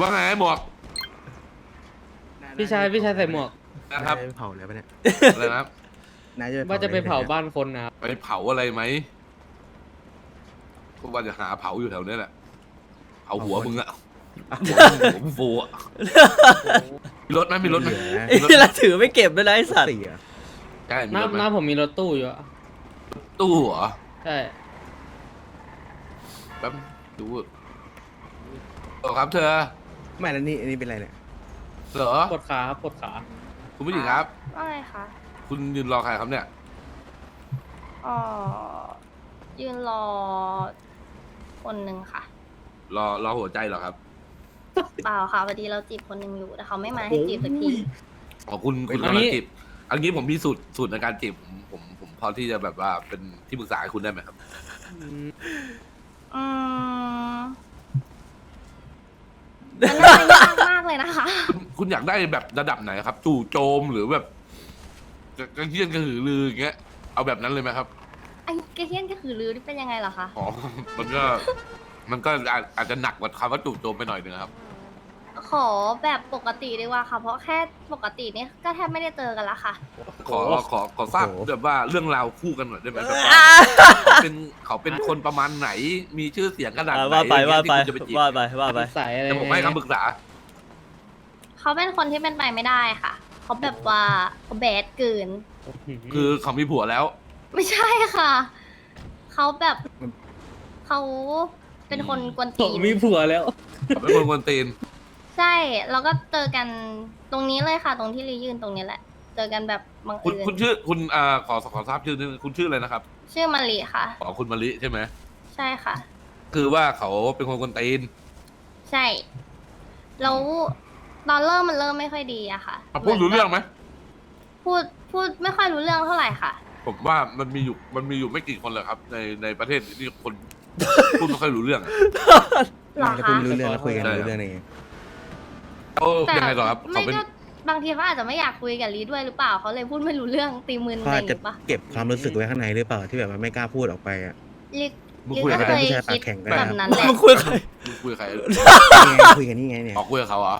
ว่าไงหมวกพี่ชายพี่ชายใส่หมวกนะครับเผาแล้วปะเนี่ยอะไรนะครับนายว่าจะไปเผาบ้านบ้านคนนะครับไปเผาอะไรไหมก็ว่าจะหาเผาอยู่แถวนี้แหละเผาหัวมึงอะหัวมึงฟูอะมีรถไหมมีรถไหมไอ้ที่เราถือไม่เก็บด้วยนะไอ้สัตว์สี่อะใช่มีน้ารถไหมน้าผมมีรถตู้อยู่อะตู้เหรอใช่แป๊บดูเหรอครับเธอไม่แล้วนี่อันนี้เป็นอะไรเนี่ยเหรอปวดขาครับปวดขา คุณผู้หญิงครับว่าไงคะคุณยืนรอใครครับเนี่ยอ๋อยืนรอ คนหนึ่งค่ะ รอรอหัวใจเหรอครับเปล่าค่ะพอดีเราจีบคนหนึ่งอยู่แต่เขาไม่มาให้จีบสักทีอ๋อคุณคุณกำลังจีบอันนี้ผมมีสูตรสูตรในการจีบผมผมผมพอที่จะแบบว่าเป็นที่ปรึกษาให้คุณได้ไหมครับ อืมมั นน่าจะยากมากเลยนะคะ คุณคุณอยากได้แบบระดับไหนครับ จู่โจมหรือแบบกระกระเทียนกระหือรืออย่างเงี้ย เอาแบบนั้นเลยไหมครับ ไอ้กระเทียนก็คือลือนี่เป็นยังไงล่ะคะ อ๋อ มันก็ มันก็อาจอาจจะหนักกว่าคำว่าจู่โจมไปหน่อยนึงครับ ขอแบบปกติดีกว่าค่ะ เพราะแค่ปกตินี่ก็แทบไม่ได้เจอกันละค่ะ ขอขอขอทราบแบบว่าเรื่องราวคู่กันหน่อยได้ไหมแบบว่าอ่าเขาเป็นเขาเป็นคนประมาณไหน มีชื่อเสียงขนาดไหนว่าไปว่าไปที่คุณจะไปจีบว่าไปว่าไปใส่อะไรแต่ผมให้คำปรึกษา เขาเป็นคนที่เป็นไปไม่ได้ค่ะ เขาแบบว่าเขาแบดเกิน คือเขามีผัวแล้ว ไม่ใช่ค่ะ เขาแบบเขาเป็นคนกวนผตีมนมีผัวแล้วเขาเป็นคนกวนตีน ใช่แล้วก็เจอกันตรงนี้เลยค่ะ ตรงที่รียืนตรงนี้แหละ เจอกันแบบบังคุณเอิญคุณชื่อคุณอ่าขอขอทราบชื่อนิดนึงคุณชื่ออะไรนะครับชื่อมารีค่ะ ขอคุณมะลิใช่ไหมใช่ค่ะ คือว่าเขาเป็นคนกวนตีนใช่แล้วตอนเริ่มมันเริ่มไม่ค่อยดีอะค่ะอะพูดรู้เรื่องไหมพูดพูดไม่ค่อยรู้เรื่องเท่าไหร่ค่ะ ผมว่ามันมีอยู่มันมีอยู่ไม่กี่คนเลยครับ ในในประเทศที่คน พูดไม่ค่อยรู้เรื่องอะ หรอถ้าคุณคะรู้เรื่องแล้วคุยกันได้รู้เรื่องได้ไงเขาแต่ยังไงหรอครับไม่เขาเป็น ก็บางทีเขาอาจจะไม่อยากคุยกับลีด้วยหรือเปล่าเขาเลยพูดไม่รู้เรื่องตีมืนเขาอะไรออาจย่างจะงี้ปะเก็บความรู้สึกไว้ข้างในหรือเปล่าที่แบบว่าไม่กล้าพูดออกไปอะลิมึงลิคุยก็กับใครเคยผู้ชายปากคิดแข็งก็แบได้บนั้นแหละมึงคุยกับใคร มึงคุยกับใครนี่ไงคุยกันนี่ไงเนี่ยออกคุยกับเขาเหรอ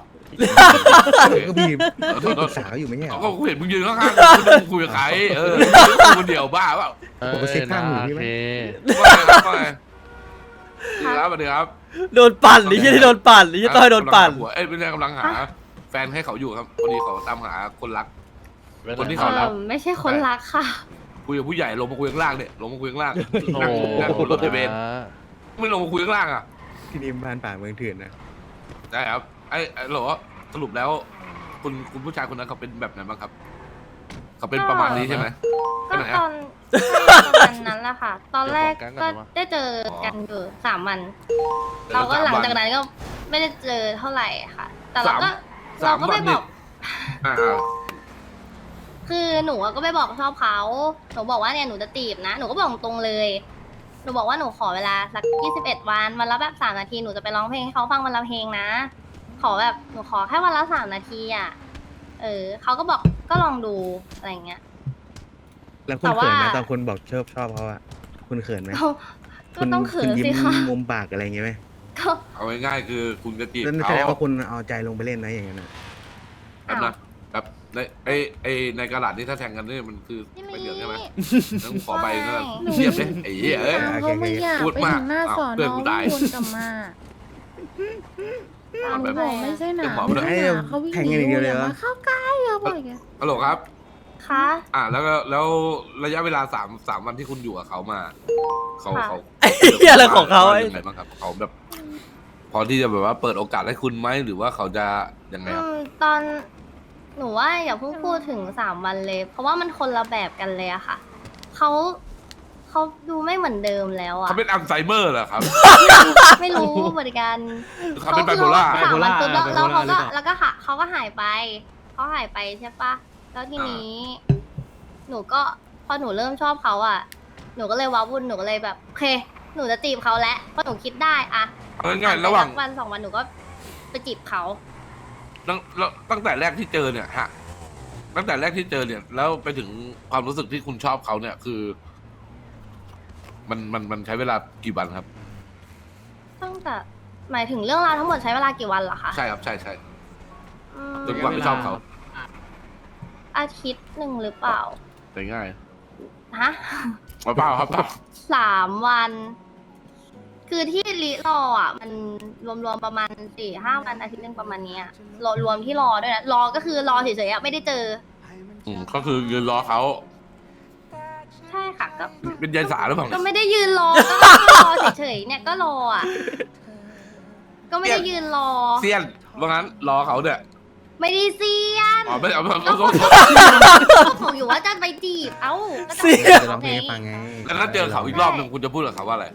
ก็บีบขอโทษปรึกษาเขาอยู่ไม่ใช่เหรเขาอ ก็เห็นมึงยืนข้างๆมึงมึงคุยกับใครเออมึงคนเดียวบ้าเปล่า ผมก็เซ็ตข้างหูพี่ไหม ว่าไงครับว่าไงสวัส ดีครับสวัสดีครับโดนปั่นไอ้ที่ที่โดนปั่นไอ้ที่ต้องให้โดนปั่นกำลังหาผัวเอ้ยไม่ใช่กำลังหา แฟนให้เขาอยู่ครับพอดีเขาตามหาคนรัก คนที่เอเขารักอไม่ใช่คนรักค่ะ คุยกับผู้ใหญ่ลงมาคุยข้างล่างเนี่ยลงมาคุยข้างล่างนั่งนั่งบนรถไฟเบนไม่ลงมาคุยข้างล่างอะที่นี่บ้านป่าเมืองเถื่อนนะได้ครับไอ้ไอ้เหรอสรุปแล้ว คุณคุณผู้ชายคนนั้นเขาเป็นแบบไหนบ้างครับ เขาเป็นประมาณนี้ใช่ไหม ก็ไปไหนตอะอนประมาณนั้นแหละค่ะ ตอนแรกเดี๋ยวขอแก๊งก่ก็อนวะได้เจอกันอยู่สามวัน เราก็หลังจากนั้นก็ไม่ได้เจอเท่าไหร่ค่ะ แต่เราก็สาเรามก็วัไปนบนี่อก อ่าคือหนูอะก็ไปบอกชอบเขาหนูบอกว่าเนี่ยหนูจะจีบนะ หนูก็บอกตรงเลย หนูบอกว่าหนูขอเวลาสักยี่สิบเอ็ดวันวันละแบบสามนาที หนูจะไปร้องเพลงให้เขาฟังวันละเพลงนะ ขอแบบหนูขอแค่วันละสามนาทีอะ เออเขาก็บอกก็ลองดูอะไรอย่างเงี้ย แล้วคุแต่ณเขินไหมว่าตอนคุณบอกชอบชอบเขาอะคุณเขินไหมก็ก็คุณต้องเขิคุณนยิ้สิมคะมุมปากอะไรอย่างเงี้ยไหมก็เอาง่ายๆคือคุณจะจีบนั่นแสเขาดงว่าคุณเอาใจลงไปเล่นนะอย่างนั้นนะแบบนะแบบในไอ้ไอ้ในกระดาษที่ถ้าแทงกันนี่มันคือพี่ใบลีเหลืองใช่ไหมต้องขอใบก็ไม่ เทียบเลยไอ้เหี้ยเอ้ยโอเคเขาโอเคไม่อยากพูดไปมากถึงหน้าอ้าวสอนเพื่อนอกูวิ่ตายงวนกลับมา เอาเขาแบบ บอกไม่ใช่หนาเดี๋ยวหมอไปเลยไม่ใช่หนาเขาวิ่งแทงหกันนีอย่างเดียวอเลยย่าเหรอมาเข้าใกล้เขาบอกอย่างเงี้ยฮัลโหลครับ คะอ่าแล้วก็แล้วระยะเวลาสามสามวันที่คุณอยู่กับเขามาเขาค่ะเขาไอ้เหี้ยอะไรของเขาไอ้ ยังไงบ้างครับเขาแบบ พอที่จะแบบว่าเปิดโอกาสให้คุณไหมหรือว่าเขาจะยังไงอืครับมตอนหนูว่าอย่าเพิ่งพูดถึงสามวันเลย เพราะว่ามันคนละแบบกันเลยอะค่ะเขา เขาดูไม่เหมือนเดิมแล้วอะเขาเป็นอัลไซเมอร์เหรอครับ ไม่รู้เหมือนกันเขาเป็นไบโพล่าสามวันปุ๊บแล้วไบโพแล้วล่าเขาหรือก็เปล่าแล้วก็หาเขาก็หายไปเขาหายไปใช่ปะแล้วทีนี้ หนูก็พอหนูเริ่มชอบเขาอะหนูก็เลยว้าวุ่นหนูก็เลยแบบโอเค หนูจะจีบเขาแล้วเพราะหนูคิดได้อะเอาง่ายๆระหว่างผ่นไปสักวันสองวันหนูก็ไปจีบเขาตั้งแล้วตั้งแต่แรกที่เจอเนี่ยฮะตั้งแต่แรกที่เจอเนี่ย แล้วไปถึงความรู้สึกที่คุณชอบเขาเนี่ย คือ มันมันมันใช้เวลากี่วันครับ ตั้งแต่หมายถึงเรื่องราวทั้งหมดใช้เวลากี่วันเหรอคะใช่ครับใช่ใช่อืมจนกว่าไม่ชอบเขาอาทิตย์หนึ่งหรือเปล่าแต่ง่ายฮะ เอาเปล่าครับเปล่าสามวัน คือที่ลิรออะ มันรวมๆประมาณสี่ห้าวันอาทิตย์หนึงประมาณเนี้ยรอรวมที่รอด้วยนะรอก็คือรอเฉยๆอะไม่ได้เจอ อืมก็คือยืนรอเขา ใช่ค่ะก็เป็นยายสาหรือเปล่าก็ไม่ได้ยืนรอก็รอเฉยๆเนี่ยก็รออะก็ไม่ได้ยืนรอ เซียนว่างั้นรอเขาเนี่ยไม่ได้เซียนอ๋อไม่เอาไม่เอาก็ไม่บเอาอกอยู่ว่าจะไปจีบเอ้าก็จะเสียจะร้องเพลงให้ฟังไงแล้วถ้าเจอเขาอีกรอบหนึ่งคุณจะพูดกับเขาว่าอะไร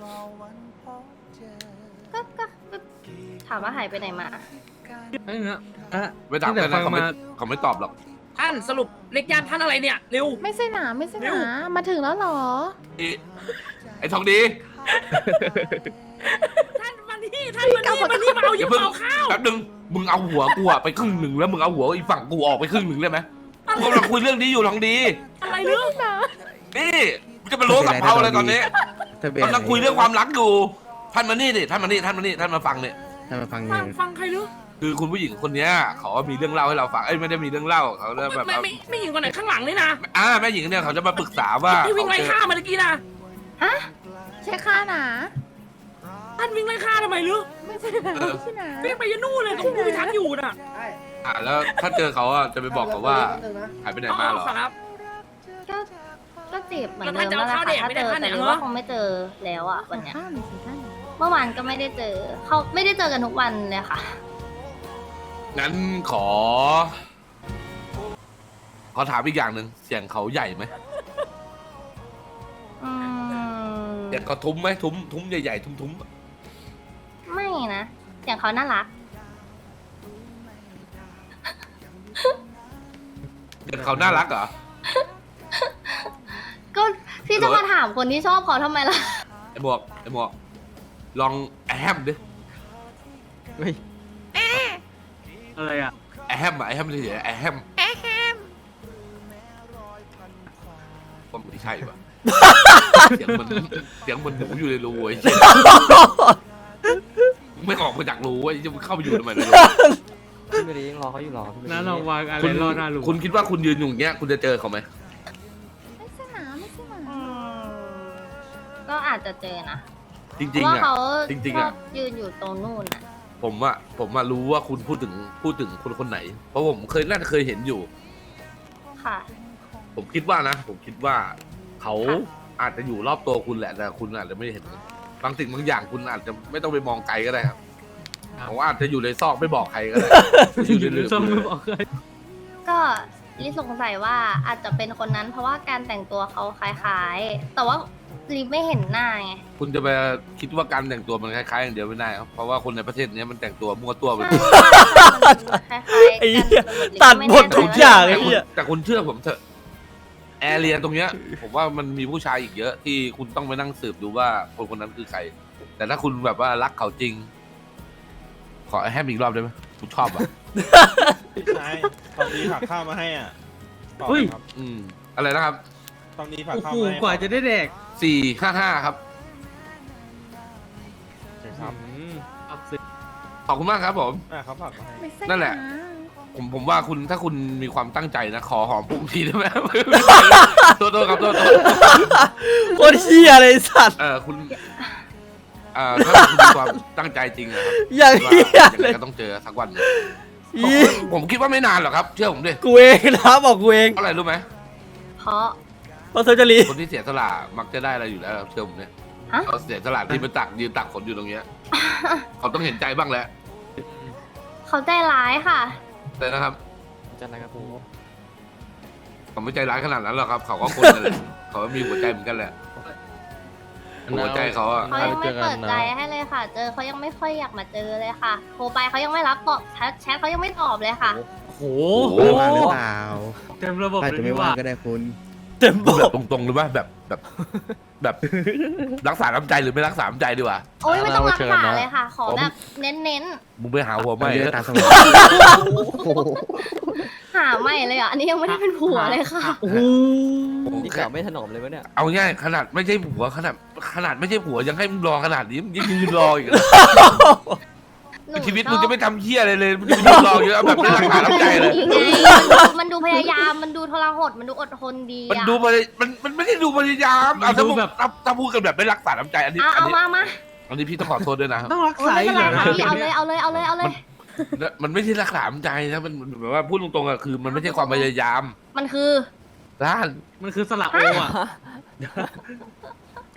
ก็ก็ก็ถามว่าหายไปไหนมาเอ้ยนะอะ ไม่ถามตั้งแต่แค่นั้นเขาไม่ฟังมา เขาไม่ตอบหรอก ท่านสรุปเล็กยานท่านอะไรเนี่ยเร็ว ไม่ใช่หนาไม่ใช่เร็หวนามาถึงแล้วเหรอไอ้ไอ้ทองดีท่านมานี่ท่านมานี่มานี่มาเอาอยิย่าบเพิ่งเอาข้าวแป๊บนึงมึงเอาหัวกูอะไปครึ่งหนึ่งแล้วมึงเอาหัวอีกฝั่งกูออกไปครึ่งหนึ่งได้ไหมกูกำลังคุยเรื่องนี้อยู่ทองดี อะไรเรื่องนี่มึงจะไปรู้กับเขาอะไรตอนนี้ถ้าเป็นกำลังคุยเรื่องความรักอยู่ท่านมานี่ดิท่านมานี่ท่านมานี่ท่านมาฟังเนี่ยถ้ามาฟังฟังฟังใครเรื่อง คือคุณผู้หญิงคนเนี้ยเขามีเรื่องเล่าให้เราฟังเอ้ยไม่ได้มีเรื่องเล่าเขาจะแบบไม่ไม่ไม่หญิงคนไหนข้างหลังเลยนะอ่าแม่หญิงเนี่ยเขาจะมาปรึกษาว่าที่วิ่งไล่ฆ่ามาเมื่อกี้นะใช่ค่าหนาท่านวิ่งไล่ฆ่าทำไมเรื่องไม่ใช่หนาไม่ใช่หนาวิ่งไปยันนู่นเลยตรงผู้พิทักษ์อยู่น่ะอ่าแล้วถ้าเจอเขาอะจะไปบอกเขาว่าหายไปไหนมาเหรอครับก็ก็จีบเหมือนแล้วเดิท่านมจะนั่นแหละเอาค่ะข้าวเด็กถ้าไม่ได้ท่านเนี่ยเจอแต่รู้เหรอว่าคงไม่เจอแล้วอะวันเนี้ยข้าวหน่อยสิข้าวหน่อยเมื่อวานก็ไม่ได้เจอเขาไม่ได้เจอกันทุกวันเลยค่ะ งั้นขอ ขอถามอีกอย่างหนึ่งเสียงเขาใหญ่ไหมอืมเสียงเขาทุ้มไหมทุ้มทุ้มใหญ่ๆทุ้มทุ้มไม่นะเสียงเขาน่ารักเสียงเขาน่ารักเหรอ ก็พี่จะมาถามคนที่ชอบเขาทำไมล่ะ ไอ้หมวกไอ้หมวกลองแอมดิเฮ้ย อะไรอะแอมอะแอมเฉยๆแอมผมไม่ใช่ปะ เสียงมันเสียงมันหนูอยู่ในรูไอ้เหี้ยไม่ออกมาจากรูไอ้จะเข้าไปอยู่ทำไมในรูพี่ไม่ได้ยังรอเขาอยู่รอพี่ไม่น้าได้ลองวางอะไรคุณรอหน้าลุงคุณคิดว่าคุณยืนอยู่อย่างเงี้ย คุณจะเจอเขาไหมไม่ใช่หนาไม่ใช่หนาอืมก็อาจจะเจอนะจเพริงราะๆว่าอะ เขาจริงๆชอะ อบยืนอยู่ตรงนู่นอะ ผมอะผมอะรู้ว่าคุณพูดถึงพูดถึงคนคนไหน เพราะผมเคยน่าจะเคยเห็นอยู่ ค่ะ ผมคิดว่านะ ผมคิดว่า เขาค่ะ อาจจะอยู่รอบตัวคุณแหละแต่คุณอาจจะไม่เห็นบางสิ่งบางอย่างคุณอาจจะไม่ต้องไปมองไกลก็ได้ครับผมว่าอาจจะอยู่ในซอกไม่บอกใครก็ได้อยู่ในในเรื่องส้มไม่บอกเลยก็ลิสงสัยว่าอาจจะเป็นคนนั้นเพราะว่าการแต่งตัวเขาคล้ายๆ แต่ว่า ลิไม่เห็นหน้าไง คุณจะไปคิดว่าการแต่งตัวมันคล้ายๆอย่างเดียวไม่ได้ครับเพราะว่าคนในประเทศเนี้ยมันแต่งตัวมั่วตัวไปใช่ใช่มันคล้ายๆไอ้กันเหี้ยลิตัดไม่หมดแน่ใจทุกอย่างว่าไอ้เหี้ยแต่คุณเชื่อผมเถอะแอร์เรียตรงเนี้ย ผมว่ามันมีผู้ชายอีกเยอะ ที่คุณต้องไปนั่งสืบดูว่าคนคนนั้นคือใคร แต่ถ้าคุณแบบว่ารักเขาจริง ขอแฮมอีกรอบได้ไหมผมชอบอะพี่ชายตอนนี้ฝากข้าวมาให้อะต่อเฮ้ย ครับอืม อะไรนะครับ ตอนนี้ฝากโอ้ข้าวโหมาให้กว่าจะได้แดกสี่ห้าห้าครับโอเคครับอืมออกสื่อขอบคุณมากครับผม อะเขาฝากมาให้ ไม่ใช่นั่นแหละนาผมผมว่าคุณถ้าคุณมีความตั้งใจนะ ขอหอมปุ้งทีได้ไหม โทษโทษครับโทษโทษโคตรเฮียเลยไอ้สัตว์เออคุณเอ่อถ้าคุณมีความตั้งใจจริงนะครับอย่างว่าเฮียยังเลไงยก็ต้องเจอสักวันหนึ่งอีผมคิดว่าไม่นานหรอกครับ เชื่อผมดิกูเองนะบอกกูเอง เพราะอะไรรู้ไหม เพราะ เพราะเธอจะรีคนที่เสียสละมักจะได้อะไรอยู่แล้วเชื่อผมเนี่ยฮะ เขาเสียสละที่ไปตักยืนตักฝนอยู่ตรงเนี้ยเขาต้องเห็นใจบ้างแหละเขาใจร้ายค่ะ แต่นะครับจันนะครับผมเขาไม่ใจร้ายขนาดนั้นหรอกครับ เขาก็คนนั่นแหละเขาก็มีหัวใจเหมือนกันแหละ หัวใจเขาอะ เขายังไม่เปิดใจให้เลยค่ะ เจอเขายังไม่ค่อยอยากมาเจอเลยค่ะ โทรไปเขายังไม่รับตอบแชทแชทเขายังไม่ตอบเลยค่ะ โอ้โหไม่ว่างหรือเปล่าเต็มระบบอาจเลยจะไม่นี่หว่าว่างก็ได้คุณ เต็มบแบอบกตรงๆหรือว่าแบบแบบแบบ รักษาน้ำใจหรือไม่รักษาน้ำใจดีกว่าโอ้ยไม่ต้องรักษาเลยค่ะ ขอแบบเน้นมึงไปหาหัวไหมไม่เยอะตามสมองๆ หาไม่เลยอะ อันนี้ยังไม่ได้เป็นผัวเลยค่ะ โอ้โหนี่เก่าไม่ถนอมเลยปะเนี่ย เอาง่ายขนาดไม่ใช่ผัวขนาดขนาดไม่ใช่ผัวยังให้มึงรอขนาดนี้มึงยังยืนรออีกเหรอ หนูชีวิตชอบมึงจะไม่ทำเหี้ยอะไรเลยมึงจะไปยืนรอเยอะแบบไม่รักษาน้ำใจเลย ไงมันดูพยายาม มันดูทรหด มันดูอดทนดีมันอะดูมันมันมันไม่ได้ดูพยายามเอาถ้าพูดถ้าถ้าพูดกันแบบไม่รักษาน้ำใจอันนี้เอาอันเอานี้มามาอันนี้พี่ต้องขอโทษด้วยนะครับต้องรักโอ้ษายไม่อีเป็นกไรเหรอค่ะพี่เอาเลย เอาเลย เอาเลย เอาเลยมันไม่ใช่รักษาน้ำใจนะมันมันแบบว่าพูดตรงๆอะคือ มันไม่ใช่ความพยายามมันคือ ร้านมันคือสละโออะ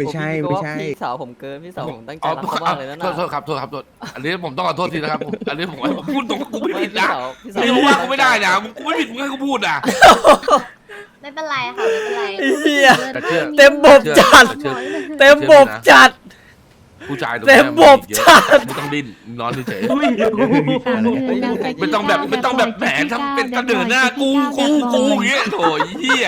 ไม่ใช่ผไม่คิดว่าใช่ พี่สาวผมเกินพี่สาวผมตั้งใจอ๋อรักเขามากเลยนะโทษโทษครับโทษครับโทษอันนี้ผมต้องขอโทษทีนะครับผมอันนี้ผมผมพูดตรงกูไม่ผิดพี่นะสาวพี่สาวไม่รู้ว่ากูไม่ได้นะมึงกูไม่ผิดมึงให้กูพูดนะ ไม่เป็นไรค่ะไม่เป็นไรไอ้เหี้ย แต่เชื่อ เต็มบบจัด เชื่อเต็มบบจัด ผู้ชายตรงเต็นี้มบบเยอะจัด ไม่ต้องดิ้นนอนเฉยอุ้ยๆไม่ต้องแบบไม่ต้องแบบแหมทำเป็นกระเดินหน้ากูกูกูอย่างเงี้ยโถยเหี้ย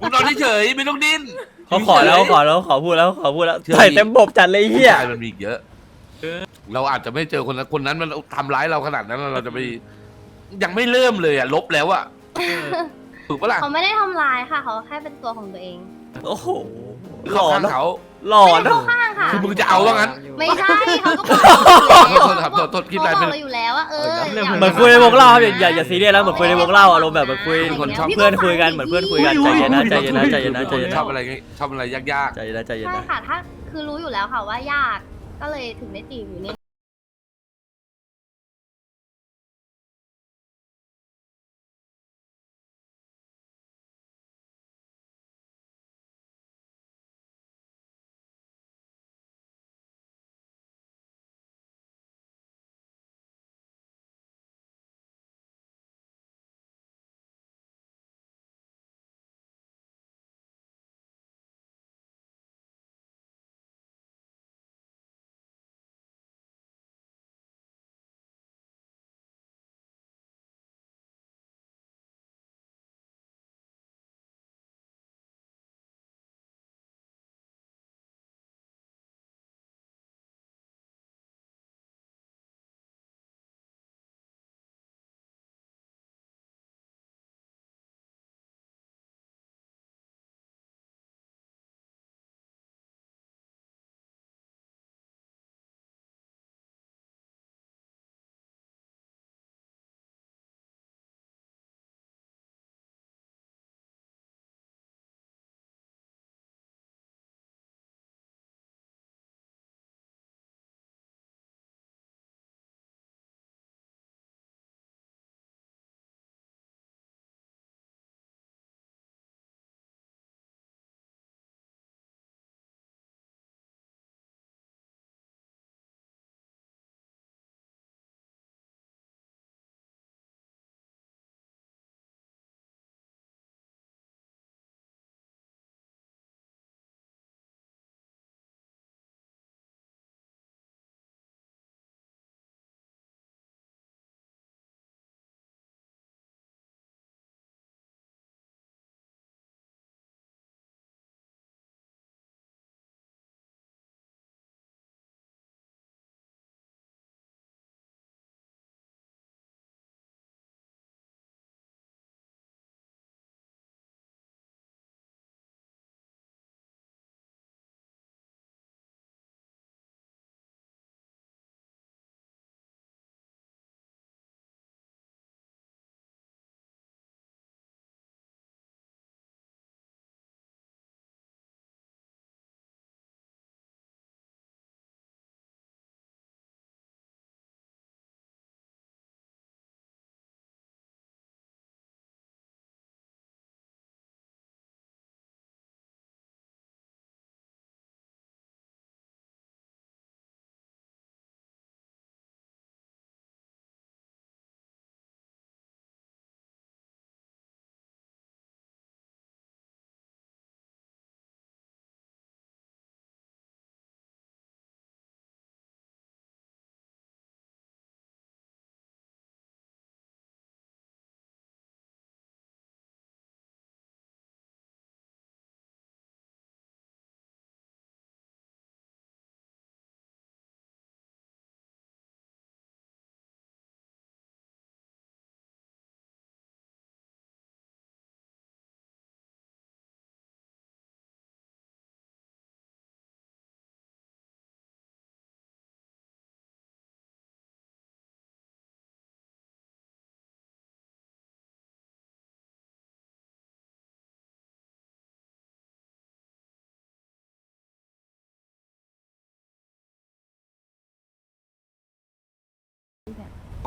มึงนอนเฉยๆไม่ต้องดิ้น เขาขอแล้วเขาขอแล้วขอพูดแล้วขอพูดแล้วเชื่อใส่เต็มบบจัดเลยไอ้ผู้เหี้ยชายมันมีอีกเยอะ เราอาจจะไม่เจอคนนั้นคนนั้นมันทำร้ายเราขนาดนั้นเราจะไปยังไม่เริ่มเลยอะลบแล้วอะถูกปะล่ะเขาไม่ได้ทำร้ายค่ะ เขาแค่เป็นตัวของตัวเอง โอ้โห หเข้าล่อข้างเนอะ เขาหล่อไม่ได้เนอะเข้าข้างค่ะ คือมึงจะเอาว่างั้น ไม่ใช่เขาก็บอกเราอยู่โทแล้วษครับโทษโทษคิดอะไรเขาบไม่อกเราอยู่แล้วว่าเอออยากเหมือนคุยในวงเล่าครับอย่าอย่าอย่าซีเรียสแล้วเหมือนคุยในวงเล่าอารมณ์แบบเหมือนคุยมีคนชอบ เพื่อนคุยกันเหมือนเพื่อนคุยกันใจเย็นนะใจเย็นนะใจเย็นนะใจเย็นชนะอบอะไรไงชอบอะไรยากใจเย็นนะใจเย็นใช่นะ ค่ะถ้าคือรู้อยู่แล้วค่ะว่ายากก็เลยถึงได้จีบอยู่นี่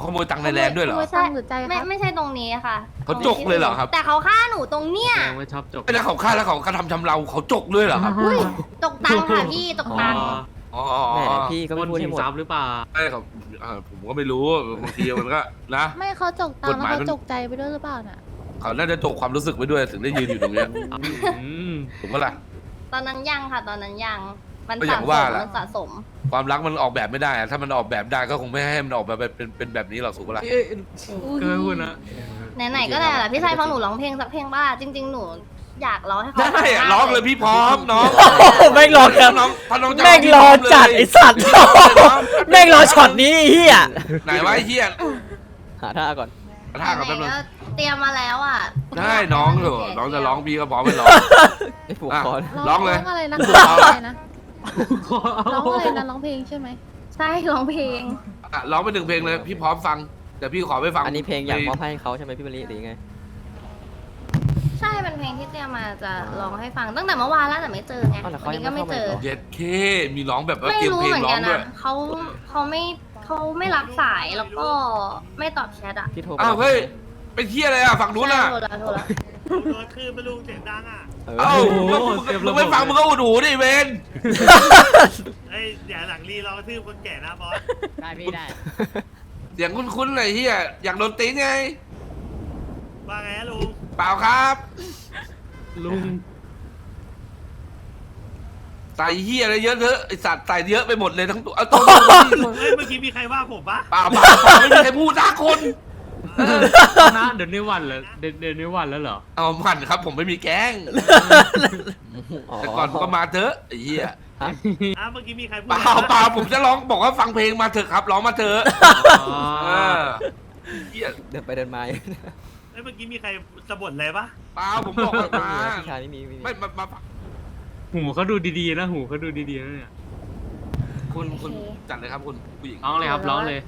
ขโมยตังค์ในแลนด์ด้วยเหรอ ขโมตังค์หรือใจไม่ครับไม่ใช่ตรงนี้ค่ะเขาจกเลยเหรอครับ แต่เขาฆ่าหนูตรงเนี้ยแสดงว่าชอบจบไม่แล้วเขาฆ่าแล้วเขากระทำชำเราเขาจกด้วยเหรอครับตกตังค์ค่ะพี่ตกอ๋อตังค์อ๋อแหมพี่ก็คไม่นพูดชิให้งหมด ทรัพย์หรือเปล่า ไม่ครับอ่าผมก็ไม่รู้บางทีมันก็นะ ไม่เขาจกตังค์กฎหแล้วมายเขามัน จกใจไปด้วยหรือเปล่าน่ะเขาน่าจะจกความรู้สึกไปด้วยถึงได้ยืนอยู่ตรงเนี้ยอืม ถูกปะล่ะ ตอนนั้นยังค่ะ ตอนนั้นยังมันก็อสะย่างสว่ามล่ะ มันสะสม ความรักมันออกแบบไม่ได้อะถ้ามันออกแบบได้ก็คงไม่ให้มันออกแบบเป็นเป็นแบบนี้หรอกถูกปะล่ะเอ้ยก็ไม่พูดนะไหนๆก็ได้แหละพี่ชายฟังหนูร้องเพลงสักเพลงบ้าจริง ๆ หนูอยากร้องให้เขาได้อะฟัมากร้องเลยพี่พร้อมน้องโอ้โหแม่งรอครับน้องถ้าน้องจะแม่งรอจัดไอสัตว์ แม่งรอช็อตนี้ไอ้เฮียไหนวะไอ้เฮียหาท่าก่อนท่ากับแป๊บไหนนึงๆก็เตรียมมาแล้วอะได้น้องเถอะน้องจะร้องพี่ก็พร้อมไปร้อง ไอ้ผูกอะ คอร้องเลยร้องอะไรนะร้ร้อองงอะไรนะขอ ร้องอะไรนะร้องเพลงใช่ไหมใช่ร้องเพลง อะร้องไปหนึ่งเพลงเลยพี่พร้อมฟังแต่พี่ขอไม่ฟังอันนี้เพลงอยากมอบให้เขาใช่ไหมพี่มะลิหรือไง ใช่เป็นเพลงที่เตรียมมาจะร้องให้ฟังตั้งแต่เมื่อวานแล้วแต่ไม่เจอไงอ้าวแล้วเขาวันนี้ก็ไม่เจอยังไม่เข้ามาอีกเหรอเย็ดเคมีร้องแบบว่าไม่เตรียมรู้เพลงเหมือนร้อกังนด้วยอะเขาเขาไม่เขาไม่รับสายแล้วก็ไม่ตอบแชทอะพี่โทรไปอ้าวเฮ้ยเป็นเที่ยอะไรอะฝั่งนู้นอะใช่โทรแล้วโทรแล้วโดนคืนไปลุงเสียงดังอะ เออเอ้ามึงมึงไม่ฟังมึงก็อุดหูดิเวนเอ้ยอย่าหลังรีเรากระทืบคนแก่นะบอสได้พี่ได้ เสียงคุ้นๆเลยเฮียอยากโดนตีนไง ว่าไงฮะลุงเปล่าครับลุงใส่เฮียอะไรเยอะเถอะไอสัตว์ใส่เยอะไปหมดเลยทั้งตัวเอาตัวเฮ้ยเมื่อกี้มีใครว่าผมปะเปล่าเปล่าเปล่าไม่มีใครพูดสักคนเออ นะเดี๋ยวนี้วันแล้วเดี๋ยวเดี๋ยวนี้วันแล้วเหรอเอามันครับ ผมไม่มีแก๊งอ๋อแต่ก่อนก็มาเถอะไอ้เหี้ยอะเมื่อกี้มีใครพูดเปล่าเปล่าผมจะร้องบอกว่าฟังเพลงมาเถอะครับร้องมาเถอะอ๋อเออเหี้ยเดินไปเดินมาเอ้ยเมื่อกี้มีใครสะบัดเลยปะเปล่าผมบอกว่ามาพี่ชายไม่มีไม่มีไม่มามาหูเขาดูดีๆนะหูเขาดูดีๆนะเนี่ยคุณคุณจัดเลยครับคุณผู้หญิงร้องเลยครับร้องเลย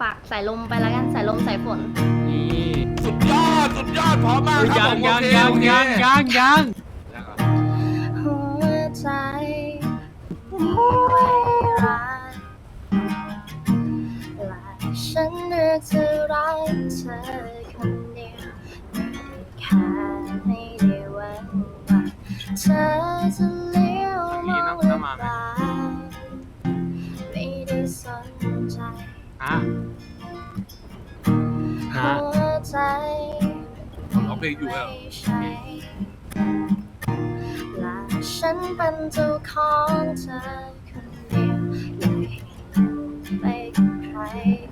ฝากสายลมไปแล้วกันสายลมสายฝนนี่สุดยอด สุดยอดพร้อมมากครัยับงผมยังโอเคยังโอเคยังยังยังหัวใจมีไว้รักและฉันเลือกจะรักเธอคนเดียวไม่ได้แค่ไม่ได้หวังว่าเธอจะเลี้ยวมองหรือเปล่าไม่ได้สนใจ อะหั ฮะร้องเพลงอยู่ไม่อะใช่และฉันเป็นเจ้าของเธอคนเดียวไปกับใคร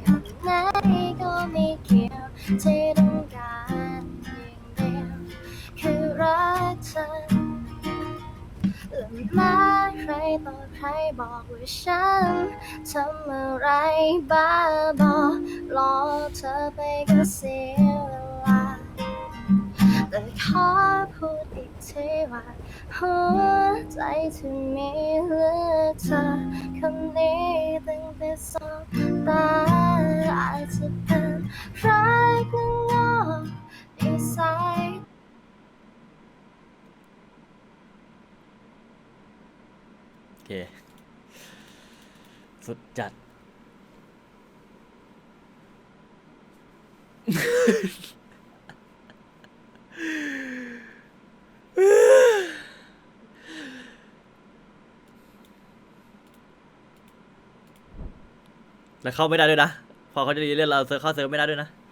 คนไหนก็ไม่เกี่ยวที่ต้องการอย่างเดียวคือรักเธอและแม้ใคร ต่อใครบอกว่าฉันทำอะไรบ้าบอรอเธอไปก็เสียเวลา แต่ขอพูดอีกทีว่าหัวใจที่มีเหลือเธอคนนี้ตั้งแต่สบตาอาจจะเป็นรัก จัด แล้วเข้าไม่ได้ด้วยนะ พอเขาจะรีเล่นเราเซิร์ฟเข้าเซิร์ฟไม่ได้ด้วยนะ